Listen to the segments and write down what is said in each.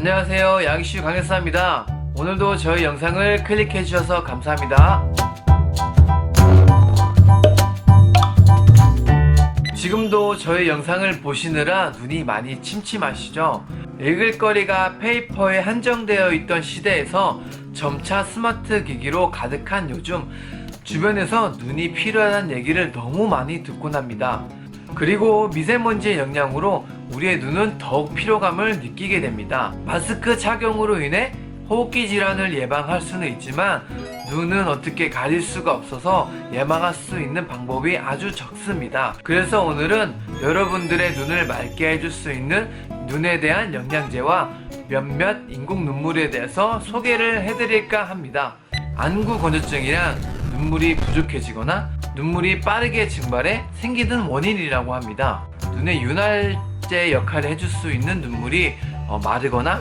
안녕하세요. 양이슈 강혜사입니다. 오늘도 저희 영상을 클릭해 주셔서 감사합니다. 지금도 저희 영상을 보시느라 눈이 많이 침침하시죠? 읽을 거리가 페이퍼에 한정되어 있던 시대에서 점차 스마트 기기로 가득한 요즘 주변에서 눈이 필요하다는 얘기를 너무 많이 듣곤 합니다. 그리고 미세먼지의 영향으로 우리의 눈은 더욱 피로감을 느끼게 됩니다. 마스크 착용으로 인해 호흡기 질환을 예방할 수는 있지만 눈은 어떻게 가릴 수가 없어서 예방할 수 있는 방법이 아주 적습니다. 그래서 오늘은 여러분들의 눈을 맑게 해줄 수 있는 눈에 대한 영양제와 몇몇 인공 눈물에 대해서 소개를 해드릴까 합니다. 안구 건조증이란 눈물이 부족해지거나 눈물이 빠르게 증발해 생기는 원인이라고 합니다. 눈의 윤활 제 역할을 해줄 수 있는 눈물이 어, 마르거나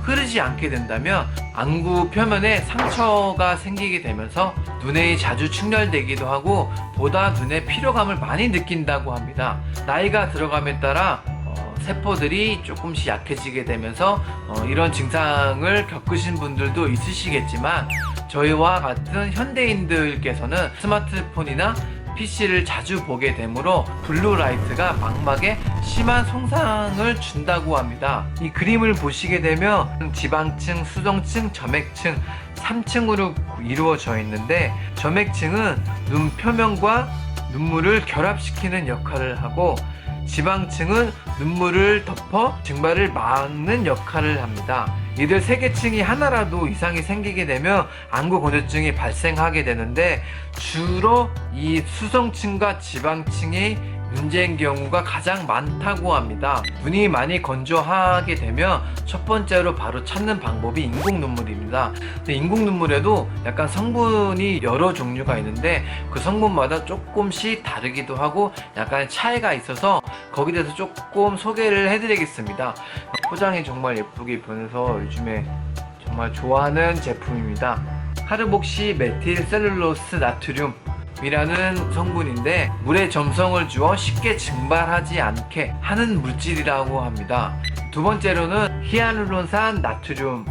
흐르지 않게 된다면 안구 표면에 상처가 생기게 되면서 눈에 자주 충혈되기도 하고 보다 눈의 피로감을 많이 느낀다고 합니다. 나이가 들어감에 따라 어, 세포들이 조금씩 약해지게 되면서 어, 이런 증상을 겪으신 분들도 있으시겠지만 저희와 같은 현대인들께서는 스마트폰이나 PC를 자주 보게 되므로 블루라이트가 망막에 심한 손상을 준다고 합니다. 이 그림을 보시게 되면 지방층, 수정층, 점액층 3층으로 이루어져 있는데 점액층은 눈 표면과 눈물을 결합시키는 역할을 하고 지방층은 눈물을 덮어 증발을 막는 역할을 합니다. 이들 세 개 층이 하나라도 이상이 생기게 되면 안구 건조증이 발생하게 되는데 주로 이 수성층과 지방층이 문제인 경우가 가장 많다고 합니다. 눈이 많이 건조하게 되면 첫 번째로 바로 찾는 방법이 인공 눈물입니다. 인공 눈물에도 약간 성분이 여러 종류가 있는데 그 성분마다 조금씩 다르기도 하고 약간 차이가 있어서 거기에 대해서 조금 소개를 해드리겠습니다. 포장이 정말 예쁘게 변해서 요즘에 정말 좋아하는 제품입니다. 하르복시 메틸 셀룰로스 나트륨 이라는 성분인데 물에 점성을 주어 쉽게 증발하지 않게 하는 물질이라고 합니다. 두 번째로는 히알루론산 나트륨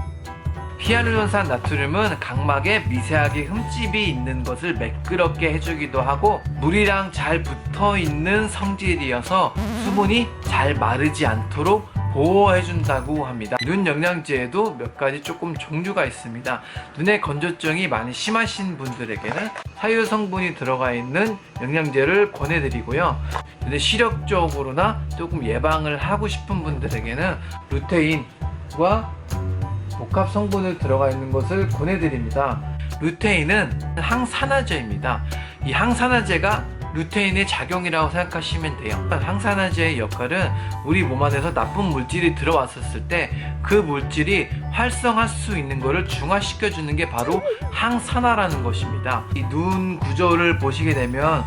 히알루론산 나트륨은 각막에 미세하게 흠집이 있는 것을 매끄럽게 해주기도 하고 물이랑 잘 붙어 있는 성질이어서 수분이 잘 마르지 않도록 보호해준다고 합니다. 눈 영양제에도 몇 가지 조금 종류가 있습니다. 눈의 건조증이 많이 심하신 분들에게는 사유 성분이 들어가 있는 영양제를 권해드리고요. 근데 시력적으로나 조금 예방을 하고 싶은 분들에게는 루테인과 복합 성분을 들어가 있는 것을 권해드립니다. 루테인은 항산화제입니다. 이 항산화제가 루테인의 작용이라고 생각하시면 돼요. 항산화제의 역할은 우리 몸 안에서 나쁜 물질이 들어왔었을 때 그 물질이 활성할 수 있는 것을 중화시켜 주는 게 바로 항산화라는 것입니다. 이 눈 구조를 보시게 되면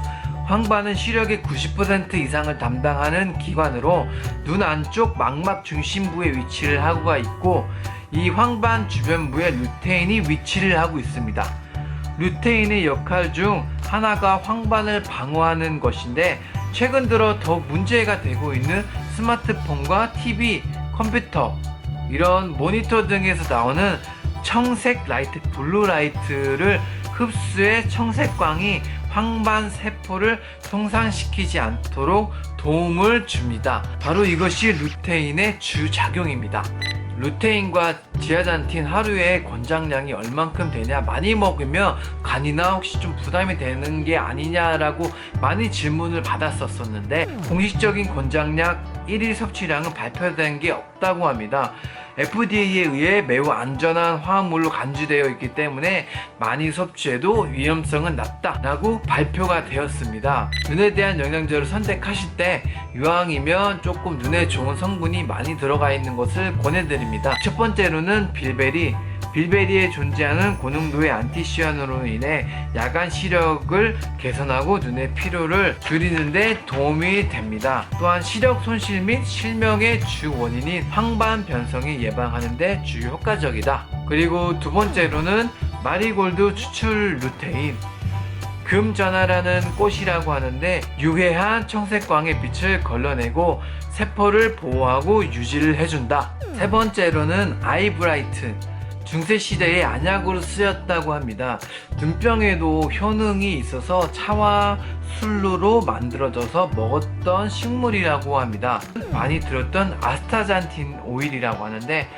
황반은 시력의 90% 이상을 담당하는 기관으로 눈 안쪽 망막 중심부에 위치를 하고가 있고 이 황반 주변부에 루테인이 위치를 하고 있습니다. 루테인의 역할 중 하나가 황반을 방어하는 것인데 최근 들어 더욱 문제가 되고 있는 스마트폰과 TV, 컴퓨터 이런 모니터 등에서 나오는 청색 라이트, 블루 라이트를 흡수해 청색광이 황반 세포를 손상시키지 않도록 도움을 줍니다. 바로 이것이 루테인의 주작용입니다. 루테인과 지아잔틴 하루에 권장량이 얼만큼 되냐 많이 먹으면 간이나 혹시 좀 부담이 되는 게 아니냐라고 많이 질문을 받았었었는데 공식적인 권장량 1일 섭취량은 발표된 게 없다고 합니다. FDA에 의해 매우 안전한 화합물로 간주되어 있기 때문에 많이 섭취해도 위험성은 낮다라고 발표가 되었습니다. 눈에 대한 영양제를 선택하실 때 유황이면 조금 눈에 좋은 성분이 많이 들어가 있는 것을 권해드립니다. 첫 번째로는 빌베리. 빌베리에 존재하는 고농도의 안티시안으로 인해 야간 시력을 개선하고 눈의 피로를 줄이는데 도움이 됩니다. 또한 시력 손실 및 실명의 주 원인인 황반 변성이 예방하는데 주요 효과적이다. 그리고 두 번째로는 마리골드 추출 루테인. 금전화라는 꽃이라고 하는데 유해한 청색광의 빛을 걸러내고 세포를 보호하고 유지를 해준다. 세 번째로는 아이브라이트. 중세 시대에 안약으로 쓰였다고 합니다. 눈병에도 효능이 있어서 차와 술로로 만들어져서 먹었던 식물이라고 합니다. 많이 들었던 아스타잔틴 오일이라고 하는데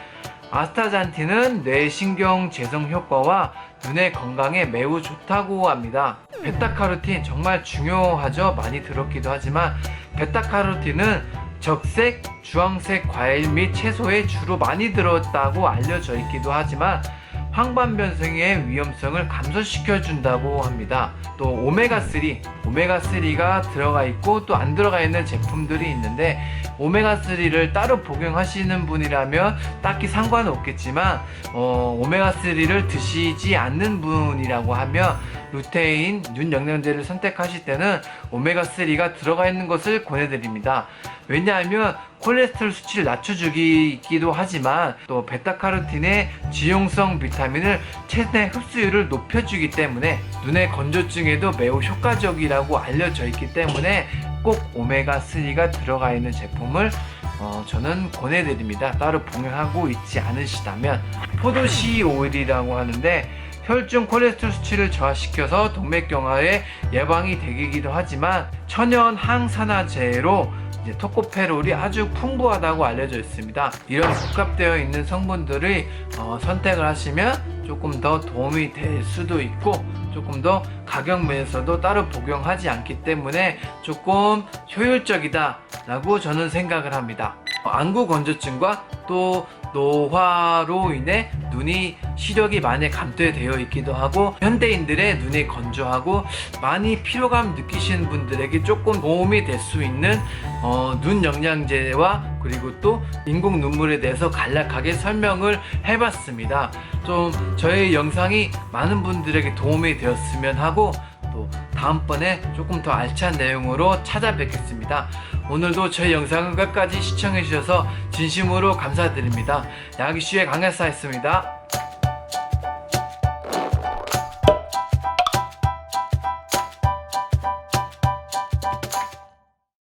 아스타잔틴은 뇌신경 재성 효과와 눈의 건강에 매우 좋다고 합니다. 베타카로틴 정말 중요하죠. 많이 들었기도 하지만 베타카로틴은 적색, 주황색 과일 및 채소에 주로 많이 들었다고 알려져 있기도 하지만 황반변성의 위험성을 감소시켜 준다고 합니다. 또 오메가3, 오메가3가 들어가 있고 또 안 들어가 있는 제품들이 있는데 오메가3를 따로 복용하시는 분이라면 딱히 상관은 없겠지만 어, 오메가3를 드시지 않는 분이라고 하면 루테인, 눈 영양제를 선택하실 때는 오메가3가 들어가 있는 것을 권해드립니다. 왜냐하면 콜레스테롤 수치를 낮춰주기도 하지만 또 베타카로틴의 지용성 비타민을 체내 흡수율을 높여주기 때문에 눈의 건조증에도 매우 효과적이라고 알려져 있기 때문에 꼭 오메가3가 들어가 있는 제품을 어, 저는 권해드립니다. 따로 복용하고 있지 않으시다면 포도씨 오일이라고 하는데 혈중 콜레스테롤 수치를 저하시켜서 동맥경화의 예방이 되기도 하지만 천연 항산화제로 토코페롤이 아주 풍부하다고 알려져 있습니다. 이런 복합되어 있는 성분들을 어, 선택을 하시면 조금 더 도움이 될 수도 있고 조금 더 가격 면에서도 따로 복용하지 않기 때문에 조금 효율적이다라고 저는 생각을 합니다. 어, 안구 건조증과 또 노화로 인해 눈이 시력이 많이 감퇴되어 있기도 하고 현대인들의 눈이 건조하고 많이 피로감 느끼시는 분들에게 조금 도움이 될 수 있는 어, 눈 영양제와 그리고 또 인공 눈물에 대해서 간략하게 설명을 해봤습니다. 좀 저의 영상이 많은 분들에게 도움이 되었으면 하고 또 다음번에 조금 더 알찬 내용으로 찾아뵙겠습니다. 오늘도 저희 영상을 끝까지 시청해 주셔서 진심으로 감사드립니다. 양이슈의 강야사였습니다.